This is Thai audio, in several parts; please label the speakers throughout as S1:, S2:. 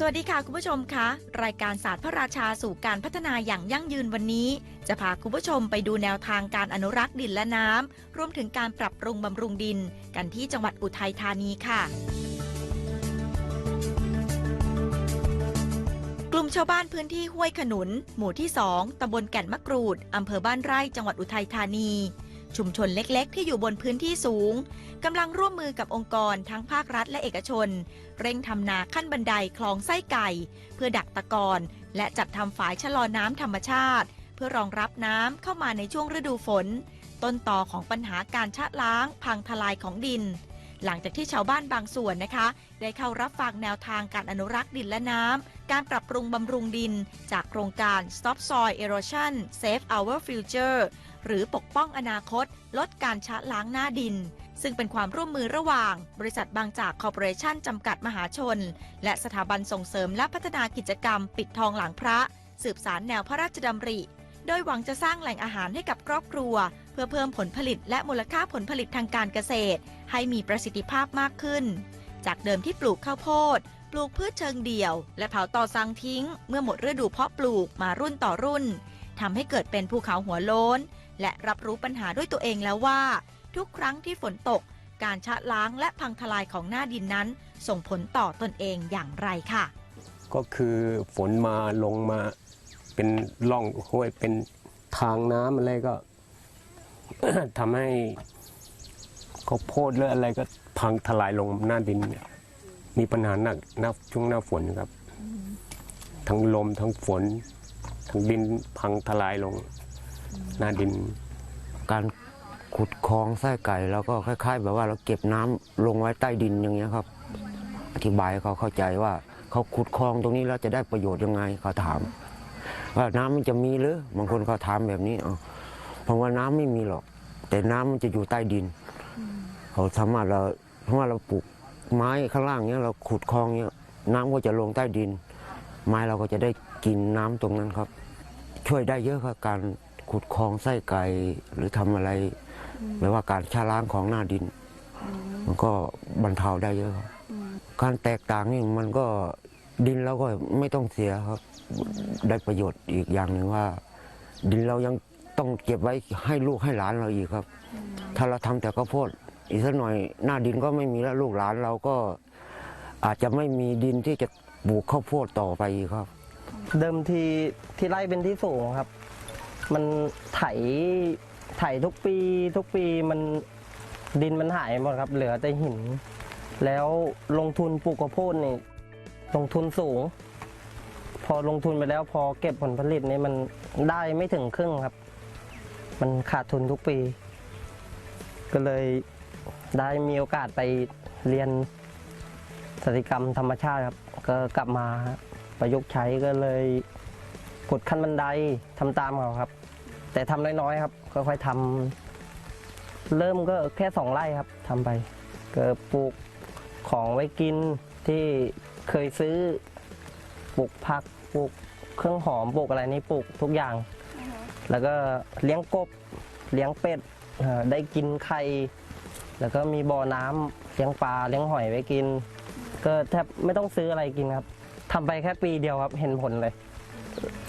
S1: สวัสดีค่ะคุณผู้ชมคะรายการศาสตร์พระราชาสู่การพัฒนาอย่างยั่งยืนวันนี้ จะพาคุณผู้ชมไปดูแนวทางการอนุรักษ์ดินและน้ำรวมถึงการปรับปรุงบำรุงดิน กันที่จังหวัดอุทัยธานีค่ะ กลุ่มชาวบ้านพื้นที่ห้วยขนุน หมู่ที่ 2ตำบลแก่นมะกรูดอำเภอบ้านไร่จังหวัดอุทัยธานี ชุมชนเล็กๆ ที่อยู่บนพื้นที่สูงกำลังร่วมมือกับองค์กรทั้งภาครัฐและเอกชน เร่งทำนาขั้นบันไดคลองไส้ไก่ เพื่อดักตะกอนและจัดทำฝายชะลอน้ำธรรมชาติ เพื่อรองรับน้ำเข้ามาในช่วงฤดูฝน ต้นต่อของปัญหาการชะล้าง พังทลายของดิน หลังจากที่ชาวบ้านบางส่วนนะคะ ได้เข้ารับฟังแนวทางการอนุรักษ์ดินและน้ำการปรับปรุงบำรุงดิน จากโครงการ Stop Soil Erosion Save Our Future หรือปกป้องอนาคต ลดการชะล้างหน้าดิน ซึ่งเป็นความร่วมมือระหว่าง บริษัทบางจากคอร์ปอเรชั่นจำกัดมหาชน และสถาบันส่งเสริมและพัฒนากิจกรรม ปิดทองหลังพระ สืบสารแนวพระราชดำริ โดยหวังจะสร้างแหล่งอาหารให้กับครอบครัว เพื่อเพิ่มผลผลิตและมูลค่าผลผลิตทางการเกษตร ให้มีประสิทธิภาพมากขึ้น จากเดิมที่ปลูกข้าวโพดปลูกพืชเชิงเดี่ยว และเผาต่อสังทิ้ง เมื่อหมดฤดูเพาะปลูกมารุ่นต่อรุ่นทำให้เกิดเป็นภูเขาหัวโล้น และรับรู้ปัญหาด้วยตัวเองแล้วว่า ทุกครั้งที่ฝนตก การชะล้างและพังทลายของหน้าดินนั้น ส่งผลต่อตนเองอย่างไรค่ะ
S2: ก็คือฝนมาลงมาเป็นร่องห้วยเป็นทางน้ำอะไรก็ ทำให้ข้าวโพดหรืออะไรก็พังทลายลงหน้าดินเนี่ยมีปัญหาหนักหน้าช่วงหน้าฝนครับ ทั้งลมทั้งฝน ทั้งดินพังทลายลง หน้าดิน
S3: การขุดคลองไส้ไก่แล้วก็คล้าย ๆ แบบว่าเราเก็บน้ำลงไว้ใต้ดินอย่างเงี้ยครับ อธิบายให้เขาเข้าใจว่าเขาขุดคลองตรงนี้แล้วจะได้ประโยชน์ยังไงเขาถาม ว่าน้ำมันจะมีหรือบางคนเขาถามแบบนี้เอาเพราะว่าน้ำไม่มีหรอก แต่น้ำมันจะอยู่ใต้ดิน เขาสามารถเราเพราะว่าเราปลูกไม้ข้างล่างเนี้ยเราขุดคลองเนี้ยน้ำก็จะลงใต้ดิน ไม้เราก็จะได้กินน้ำตรงนั้นครับ ช่วยได้เยอะครับการ ขุดคลองไส้ไก่หรือทำอะไรไม่ว่าการชะล้างของหน้าดิน มันก็บรรเทาได้เยอะครับ การแตกต่างนี่มันก็ดินเราก็ไม่ต้องเสียครับ ได้ประโยชน์อีกอย่างหนึ่งว่า ดินเรายังต้องเก็บไว้ให้ลูกให้หลานเราอีกครับ ถ้าเราทำแต่ข้าวโพดอีกสักหน่อยหน้าดินก็ไม่มีแล้วลูกหลานเราก็อาจจะไม่มีดินที่จะปลูกข้าวโพดต่อไปอีกครับ
S4: เดิมทีที่ไร่เป็นที่สูงครับ มันไถไถทุกปีทุกปีมันดินมันหายหมดครับ เหลือแต่หิน แล้วลงทุนปลูกข้าวโพดนี่ลงทุนสูง พอลงทุนไปแล้วพอเก็บผลผลิตนี่มันได้ไม่ถึงครึ่งครับ มันขาดทุนทุกปี ก็เลยได้มีโอกาสไปเรียนสถิกรรมธรรมชาติครับ ก็กลับมาประยุกต์ใช้ก็เลยกดขั้นบันไดทำตามเขาครับ แต่ทำน้อยๆครับค่อยๆทำเริ่มก็แค่สองไร่ครับทำไปก็ปลูกของไว้กินที่เคยซื้อปลูกผักปลูกเครื่องหอมปลูกอะไรนี่ปลูกทุกอย่าง แล้วก็เลี้ยงกบเลี้ยงเป็ดได้กินไข่แล้วก็มีบ่อน้ำเลี้ยงปลาเลี้ยงหอยไว้กิน ก็แทบไม่ต้องซื้ออะไรกินครับทำไปแค่ปีเดียวครับเห็นผลเลย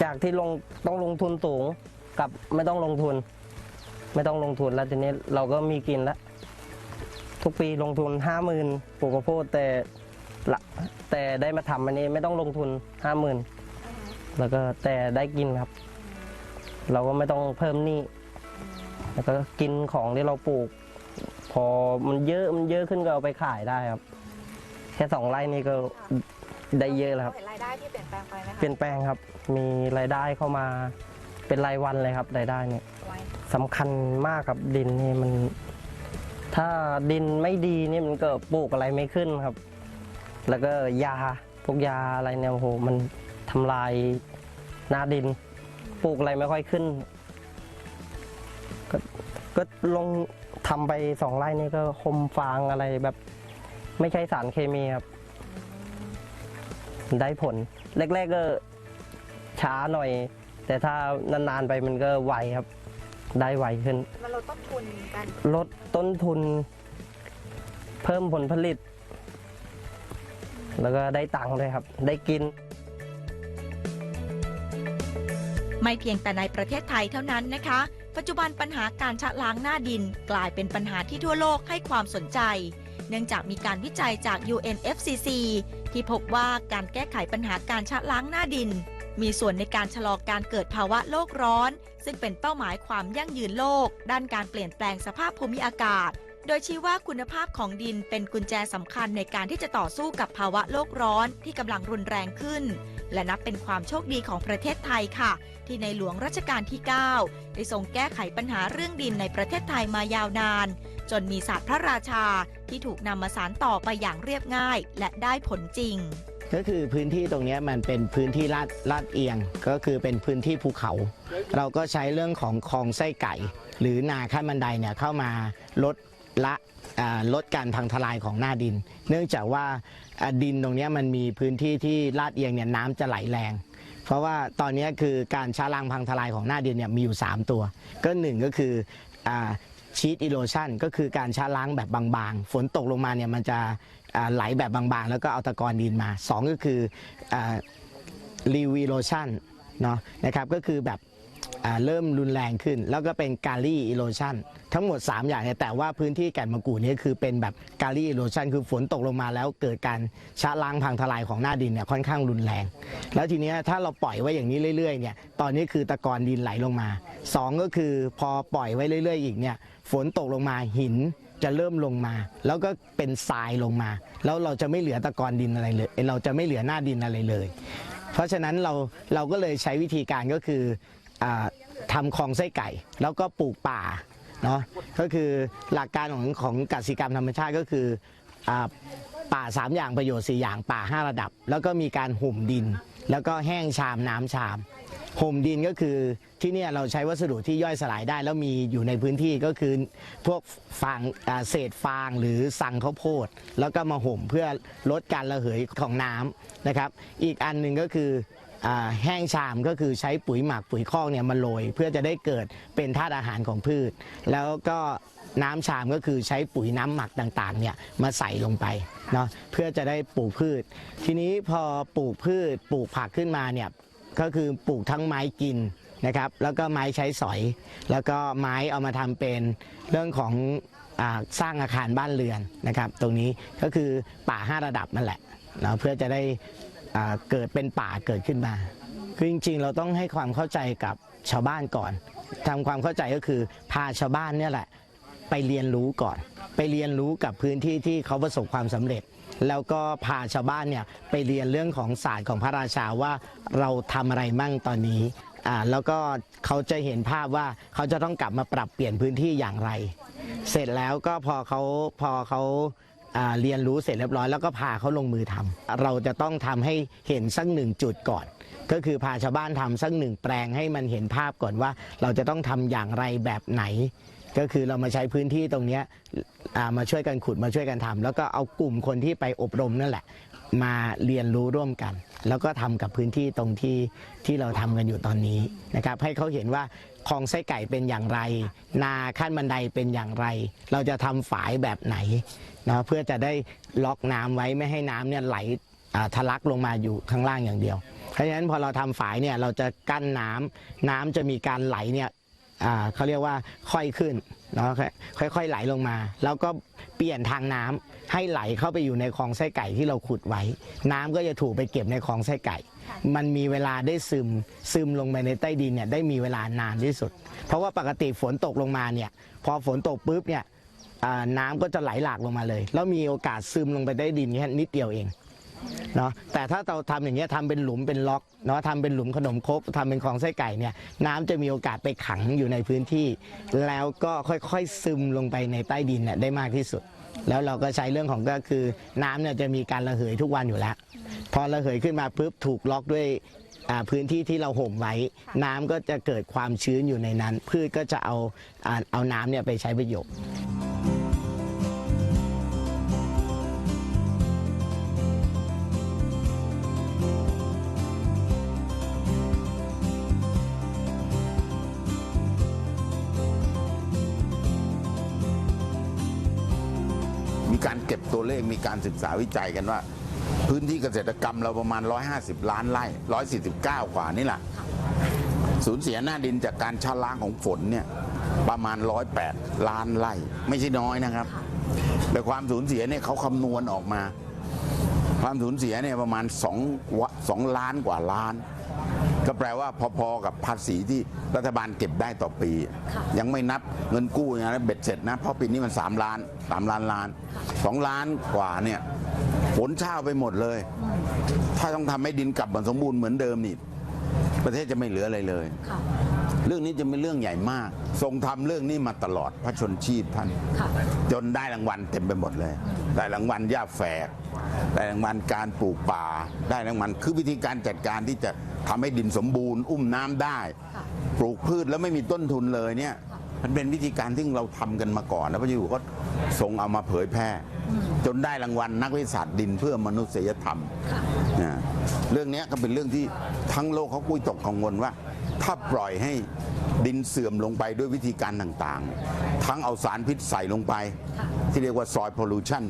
S4: จากที่ลงต้องลงทุนสูง กับไม่ต้องลงทุน ไม่ต้องลงทุนแล้วทีนี้เราก็มีกินแล้วทุกปีลงทุนห้าหมื่นปลูกข้าวโพดแต่ละแต่ได้มาทำอันนี้ไม่ต้องลงทุนห้าหมื่นแล้วก็แต่ได้กินครับ เราก็ไม่ต้องเพิ่มหนี้แล้วก็กินของที่เราปลูก พอมันเยอะมันเยอะขึ้นก็เอาไปขายได้ครับ แค่สองไร่นี่ก็ได้เยอะแล้วครับ
S1: เห็นรายได้ที่เปลี่ยนแปลงไปไหมคะ
S4: เปลี่ยนแปลงครับ มีรายได้เข้ามา เป็นรายวันเลยครับรายได้เนี่ยสำคัญมากครับดินนี่มัน ถ้าดินไม่ดีนี่มันก็ปลูกอะไรไม่ขึ้นครับ แล้วก็ยาพวกยาอะไรเนี่ยโอ้โหมันทำลายหน้าดิน ปลูกอะไรไม่ค่อยขึ้น ก็ก็ลงทำไปสองไร่นี่ก็คมฟางอะไรแบบไม่ใช้สารเคมีครับ ได้ผลแรกๆก็ช้าหน่อย แต่ถ้านานๆไปมันก็ไวครับ ได้ไวขึ้น
S1: มันลดต้นทุนกัน
S4: ลดต้นทุน เพิ่มผลผลิต แล้วก็ได้ตังค์ด้วยครับ ได้กิน
S1: ไม่เพียงแต่ในประเทศไทยเท่านั้นนะคะ ปัจจุบันปัญหาการชะล้างหน้าดินกลายเป็นปัญหาที่ทั่วโลกให้ความสนใจ เนื่องจากมีการวิจัยจาก UNFCCC ที่พบว่าการแก้ไขปัญหาการชะล้างหน้าดิน มีส่วนในการชะลอการเกิดภาวะโลกร้อน ซึ่งเป็นเป้าหมายความยั่งยืนโลก ด้านการเปลี่ยนแปลงสภาพภูมิอากาศ โดยชี้ว่าคุณภาพของดินเป็นกุญแจสำคัญในการที่จะต่อสู้กับภาวะโลกร้อนที่กำลังรุนแรงขึ้น และนับเป็นความโชคดีของประเทศไทยค่ะ ที่ในหลวงรัชกาลที่ 9 ได้ทรงแก้ไขปัญหาเรื่องดินในประเทศไทยมายาวนาน จนมีศาสตร์พระราชาที่ถูกนำมาสานต่อไปอย่างเรียบง่าย และได้ผลจริง
S5: ก็คือพื้นที่ตรงนี้มันเป็นพื้นที่ลาดลาดเอียง ก็คือเป็นพื้นที่ภูเขา เราก็ใช้เรื่องของคลองไส้ไก่ หรือนาขั้นบันไดเนี่ยเข้ามาลดละลดการพังทลายของหน้าดิน เนื่องจากว่าดินตรงนี้มันมีพื้นที่ที่ลาดเอียงเนี่ยน้ำจะไหลแรง เพราะว่าตอนนี้คือการช้าลางพังทลายของหน้าดินเนี่ยมีอยู่ 3 ตัว ก็หนึ่งก็คือชีตอิโลชันก็คือการช้าล้างแบบบางๆ ฝนตกลงมาเนี่ยมันจะ ไหลแบบบางๆ แล้วก็เอาตะกอนดินมา 2 ก็คือรีวิโลชันเนาะนะครับก็คือแบบเริ่มรุนแรงขึ้น แล้วก็เป็นกาลีอิโลชันทั้งหมด 3 อย่างเนี่ยแต่ว่าพื้นที่แก่นมะกรูดนี่คือเป็นแบบกาลีอิโลชันคือฝนตกลงมาแล้วเกิดการชะล้างพังทลายของหน้าดินเนี่ยค่อนข้างรุนแรง แล้วทีเนี้ยถ้าเราปล่อยไว้อย่างนี้เรื่อยๆเนี่ยตอนนี้คือตะกอนดินไหลลงมาสองก็คือพอปล่อยไว้เรื่อย ๆ อีกเนี่ยฝนตกลงมาหิน จะเริ่มลงมา แล้วก็เป็นทรายลงมา แล้วเราจะไม่เหลือตะกอนดินอะไรเลย เราจะไม่เหลือหน้าดินอะไรเลย เพราะฉะนั้นเราเราก็เลยใช้วิธีการก็คืออทำคลองไส้ไก่ แล้วก็ปลูกป่าเนาะก็คือหลักการของของกสิกรรมธรรมชาติก็คืออป่า 3 อย่างประโยชน์ 4 อย่างป่า 5 ระดับ แล้วก็มีการห่มดิน แล้วก็แห้งชามน้ำชาม ห่มดินก็คือที่นี่เราใช้วัสดุที่ย่อยสลายได้ แล้วมีอยู่ในพื้นที่ก็คือพวกฟางเศษฟางหรือสังข้าวโพดแล้วก็มาห่มเพื่อลดการระเหยของน้ำนะครับ อีกอันหนึ่งก็คืออแห้งชามก็คือใช้ปุ๋ยหมักปุ๋ยคอกเนี่ยมาโรยเพื่อจะได้เกิดเป็นธาตุอาหารของพืช แล้วก็น้ำชามก็คือใช้ปุ๋ยน้ำหมักต่างๆเนี่ยมาใส่ลงไปเนาะเพื่อจะได้ปลูกพืช ทีนี้พอปลูกพืชปลูกผักขึ้นมาเนี่ย ก็คือปลูกทั้งไม้กินนะครับแล้วก็ไม้ใช้สอย แล้วก็ไม้เอามาทำเป็นเรื่องของอสร้างอาคารบ้านเรือนนะครับ ตรงนี้ก็คือป่าห้าระดับนั่นแหละนะเพื่อจะได้เกิดเป็นป่าเกิดขึ้นมาคือจริงๆ เราต้องให้ความเข้าใจกับชาวบ้านก่อนทำความเข้าใจก็คือพาชาวบ้านเนี่ยแหละไปเรียนรู้ก่อน ไปเรียนรู้กับพื้นที่ที่เขาประสบความสำเร็จ แล้วก็พาชาวบ้านเนี่ยไปเรียนเรื่องของศาสตร์ของพระราชาว่าเราทำอะไรมั่งตอนนี้อ่าแล้วก็เขาจะเห็นภาพว่าเขาจะต้องกลับมาปรับเปลี่ยนพื้นที่อย่างไร เสร็จแล้วก็พอเขาพอเขาอ่าเรียนรู้เสร็จเรียบร้อยแล้วก็พาเขาลงมือทำเราจะต้องทำให้เห็นสักหนึ่งจุดก่อน ก็คือพาชาวบ้านทำสักหนึ่งแปลงให้มันเห็นภาพก่อนว่า เราจะต้องทำอย่างไรแบบไหน ก็คือเรามาใช้พื้นที่ตรงนี้มาช่วยกันขุดมาช่วยกันทำแล้วก็เอากลุ่มคนที่ไปอบรมนั่นแหละ มาเรียนรู้ร่วมกัน แล้วก็ทำกับพื้นที่ตรงที่ที่เราทำกันอยู่ตอนนี้นะครับ ให้เขาเห็นว่าคลองไส้ไก่เป็นอย่างไร นาขั้นบันไดเป็นอย่างไร เราจะทำฝายแบบไหนนะเพื่อจะได้ล็อกน้ำไว้ไม่ให้น้ำเนี่ยไหลทะลักลงมาอยู่ข้างล่างอย่างเดียว เพราะฉะนั้นพอเราทำฝายเนี่ยเราจะกั้นน้ำน้ำจะมีการไหลเนี่ย เขาเรียกว่าค่อยขึ้นเนาะค่อยๆไหลลงมา แล้วก็เปลี่ยนทางน้ำให้ไหลเข้าไปอยู่ในคลองไส้ไก่ที่เราขุดไว้ น้ำก็จะถูกไปเก็บในคลองไส้ไก่ มันมีเวลาได้ซึมซึมลงไปในใต้ดินเนี่ยได้มีเวลานานที่สุด เพราะว่าปกติฝนตกลงมาเนี่ยพอฝนตกปุ๊บเนี่ยน้ำก็จะไหลหลากลงมาเลย แล้วมีโอกาสซึมลงไปใต้ดินแค่นิดเดียวเอง เนาะแต่ถ้าเราทำอย่างเงี้ยทำเป็นหลุมเป็นล็อกเนาะทำเป็นหลุมขนมครกทำเป็นคลองไส้ไก่เนี่ยน้ำจะมีโอกาสไปขังอยู่ในพื้นที่ แล้วก็ค่อยๆซึมลงไปในใต้ดินเนี่ยได้มากที่สุด แล้วเราก็ใช้เรื่องของก็คือน้ำเนี่ยจะมีการระเหยทุกวันอยู่แล้ว พอระเหยขึ้นมาปุ๊บถูกล็อกด้วยพื้นที่ที่เราห่มไว้ น้ำก็จะเกิดความชื้นอยู่ในนั้น พืชก็จะเอาเอาน้ำเนี่ยไปใช้ประโยชน์
S6: เก็บตัวเลขมีการศึกษาวิจัยกันว่า พื้นที่เกษตรกรรมเราประมาณ 150 ล้านไร่ 149 กว่านี่แหละสูญเสียหน้าดินจากการชะล้างของฝนเนี่ยประมาณ 108 ล้านไร่ ไม่ใช่น้อยนะครับ แต่ความสูญเสียเนี่ยเขาคำนวณออกมา ความสูญเสียเนี่ยประมาณ2วะ2ล้านกว่าล้าน ก็แปลว่าพอๆกับภาษีที่รัฐบาลเก็บได้ต่อปี ยังไม่นับเงินกู้อย่างนั้นเบ็ดเสร็จนะ เพราะปีนี้มัน 3 ล้าน 3 ล้านล้าน 2 ล้านกว่าเนี่ยฝนเช่าไปหมดเลย ถ้าต้องทำให้ดินกลับมาสมบูรณ์เหมือนเดิมนี่ ประเทศจะไม่เหลืออะไรเลย เรื่องนี้จะเป็นเรื่องใหญ่มาก ทรงทำเรื่องนี้มาตลอดพระชนชีพท่าน จนได้รางวัลเต็มไปหมดเลย ได้รางวัลหญ้าแฝก ได้รางวัลการปลูกป่า ได้รางวัลคือวิธีการจัดการที่จะทำให้ดินสมบูรณ์ อุ้มน้ำได้ ปลูกพืชแล้วไม่มีต้นทุนเลยเนี่ยมันเป็นวิธีการที่เราทำกันมาก่อน แล้วพระเจ้าอยู่หัวก็ทรงเอามาเผยแพร่ จนได้รางวัลนักวิทยาศาสตร์ดินเพื่อมนุษยธรรมนะเรื่องเนี้ยก็เป็นเรื่องที่ทั้งโลกเขาคุยตกกังวลว่า ถ้าปล่อยให้ดินเสื่อมลงไปด้วยวิธีการต่างๆ ทั้งเอาสารพิษใส่ลงไป ที่เรียกว่าซอยพอลูชัน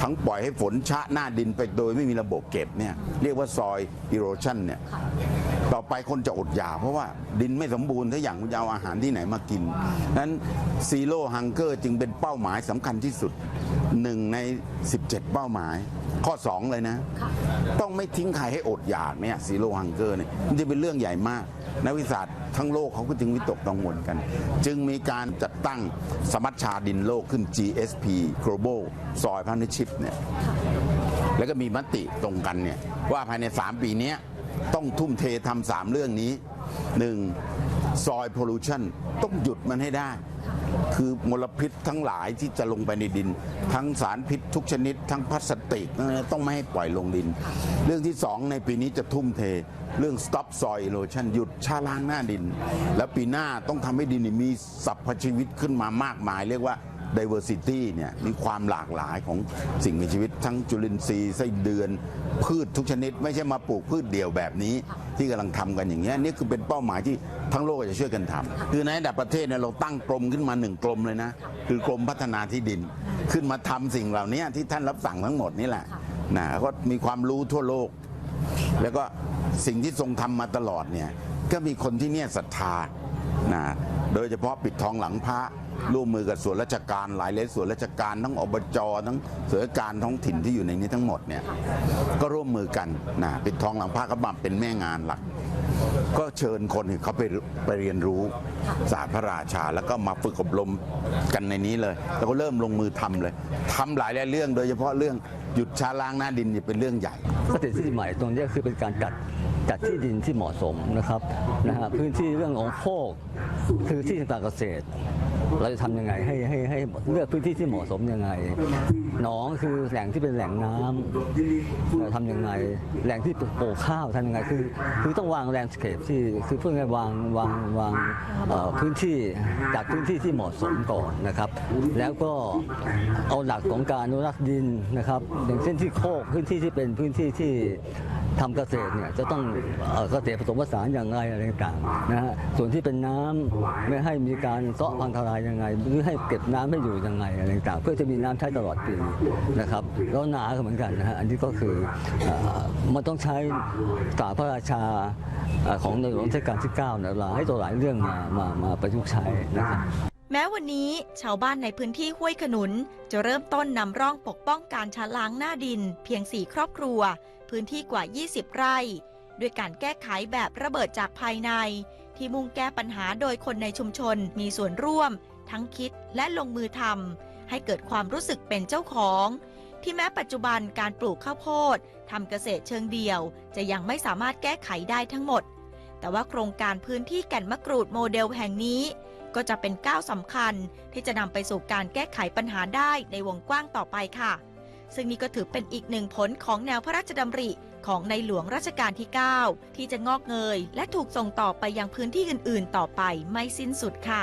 S6: ทั้งปล่อยให้ฝนชะหน้าดินไปโดยไม่มีระบบเก็บเนี่ยเรียกว่าซอยอีโรชันเนี่ยต่อไปคนจะอดอยากเพราะว่าดินไม่สมบูรณ์ถ้าอย่างคุณจะเอาอาหารที่ไหนมากินนั้นซีโร่ฮังเกอร์จึงเป็นเป้าหมายสำคัญที่สุดหนึ่งใน 17 เป้าหมาย ข้อ 2 เลยนะ ต้องไม่ทิ้งใครให้อดอยากเนี่ยซีโร่ฮังเกอร์เนี่ยมันจะเป็นเรื่องใหญ่มาก นักวิทยาศาสตร์ทั้งโลกเขาก็จึงวิตกกังวลกัน จึงมีการจัดตั้งสมัชชาดินโลกขึ้น GSP Global Soil Partnership เนี่ยแล้วก็มีมติตรงกันเนี่ยว่าภายใน 3 ปีเนี้ยต้องทุ่มเททำสามเรื่องนี้หนึ่งซอยพ o ลูชันต้องหยุดมันให้ได้ คือมลพิษทั้งหลายที่จะลงไปในดิน ทั้งสารพิษทุกชนิด ทั้งพลาสติกต้องไม่ให้ปล่อยลงดิน เรื่องที่สองในปีนี้จะทุ่มเท เรื่อง stop soil erosion หยุดชาล้างหน้าดิน แล้วปีหน้าต้องทำให้ดินมีสรรพชีวิตขึ้นมามากมาย เรียกว่า diversity เนี่ยมีความหลากหลายของสิ่งมีชีวิต ทั้งจุลินทรีย์ไส้เดือน พืชทุกชนิด ไม่ใช่มาปลูกพืชเดี่ยวแบบนี้ ที่กำลังทำกันอย่างเงี้ยนี่คือเป็นเป้าหมายที่ ทั้งโลกจะช่วยกันทำคือในระดับประเทศเนี่ยเราตั้งกรมขึ้นมาหนึ่งกรมเลยนะ คือกรมพัฒนาที่ดิน ขึ้นมาทำสิ่งเหล่านี้ที่ท่านรับสั่งทั้งหมดนี่แหละนะก็มีความรู้ทั่วโลก แล้วก็สิ่งที่ทรงทำมาตลอดเนี่ยก็มีคนที่เนี่ยศรัทธานะโดยเฉพาะปิดทองหลังพระร่วมมือกับส่วนราชการหลายเลส่วนราชการทั้งอบจทั้งส่วนราชการท้องถิ่นที่อยู่ในนี้ทั้งหมดเนี่ยก็ร่วมมือกันนะปิดทองหลังพระก็มาเป็นแม่งานหลัก ก็เชิญคนเขาไปไปเรียนรู้ศาสตร์พระราชา แล้วก็มาฝึกอบรมกันในนี้เลย แล้วก็เริ่มลงมือทำเลยทำหลายๆเรื่องโดยเฉพาะเรื่องหยุดชาล้างหน้าดินเป็นเรื่องใหญ่
S7: เกษตรที่ใหม่ตรงนี้คือเป็นการจัดจัดที่ดินที่เหมาะสมนะครับนะฮะพื้นที่เรื่องของโคกคือที่ทางการเกษตร เราจะทำยังไงให้ให้ให้เลือกพื้นที่ที่เหมาะสมยังไงหนองคือแหล่งที่เป็นแหล่งน้ำเราทำยังไง แหล่งที่ปลูกข้าวทำยังไงคือคือต้องวางแลนด์สเคปที่คือเพื่อไงวางวางวางพื้นที่จัดพื้นที่ที่เหมาะสมก่อนนะครับ แล้วก็เอาหลักของการอนุรักษ์ดินนะครับ อย่างเช่นที่โคกพื้นที่ที่เป็นพื้นที่ที่ ทำเกษตรเนี่ยจะต้องเกษตรผสมผสานอย่างไรอะไรต่างๆนะฮะส่วนที่เป็นน้ำไม่ให้มีการเซาะพังทลายยังไงหรือให้เก็บน้ำให้อยู่ยังไงอะไรต่างๆเพื่อจะมีน้ำใช้ตลอดปีนะครับแล้วนาก็เหมือนกันนะฮะอันนี้ก็คืออมันต้องใช้ศาสตร์พระราชาอของในหลวงรัชกาลที่9เนี่ยหลายตัวหลายเรื่องมามามาประยุกต์ใช้นะครับ
S1: แม้วันนี้ชาวบ้านในพื้นที่ห้วยขนุน จะเริ่มต้นนำร่องปกป้องการชะล้างหน้าดินเพียง4ครอบครัว พื้นที่กว่า 20 ไร่ ด้วยการแก้ไขแบบระเบิดจากภายใน ที่มุ่งแก้ปัญหาโดยคนในชุมชนมีส่วนร่วม ทั้งคิดและลงมือทำให้เกิดความรู้สึกเป็นเจ้าของ ที่แม้ปัจจุบันการปลูกข้าวโพดทำเกษตรเชิงเดี่ยว จะยังไม่สามารถแก้ไขได้ทั้งหมด แต่ว่าโครงการพื้นที่แก่นมะกรูดโมเดลแห่งนี้ก็จะเป็นก้าวสำคัญที่จะนำไปสู่การแก้ไขปัญหาได้ในวงกว้างต่อไปค่ะ ซึ่งนี่ก็ถือเป็นอีกหนึ่งผลของแนวพระราชดำริของในหลวงรัชกาลที่ 9 ที่จะงอกเงย และถูกส่งต่อไปยังพื้นที่อื่น ๆ ต่อไปไม่สิ้นสุดค่ะ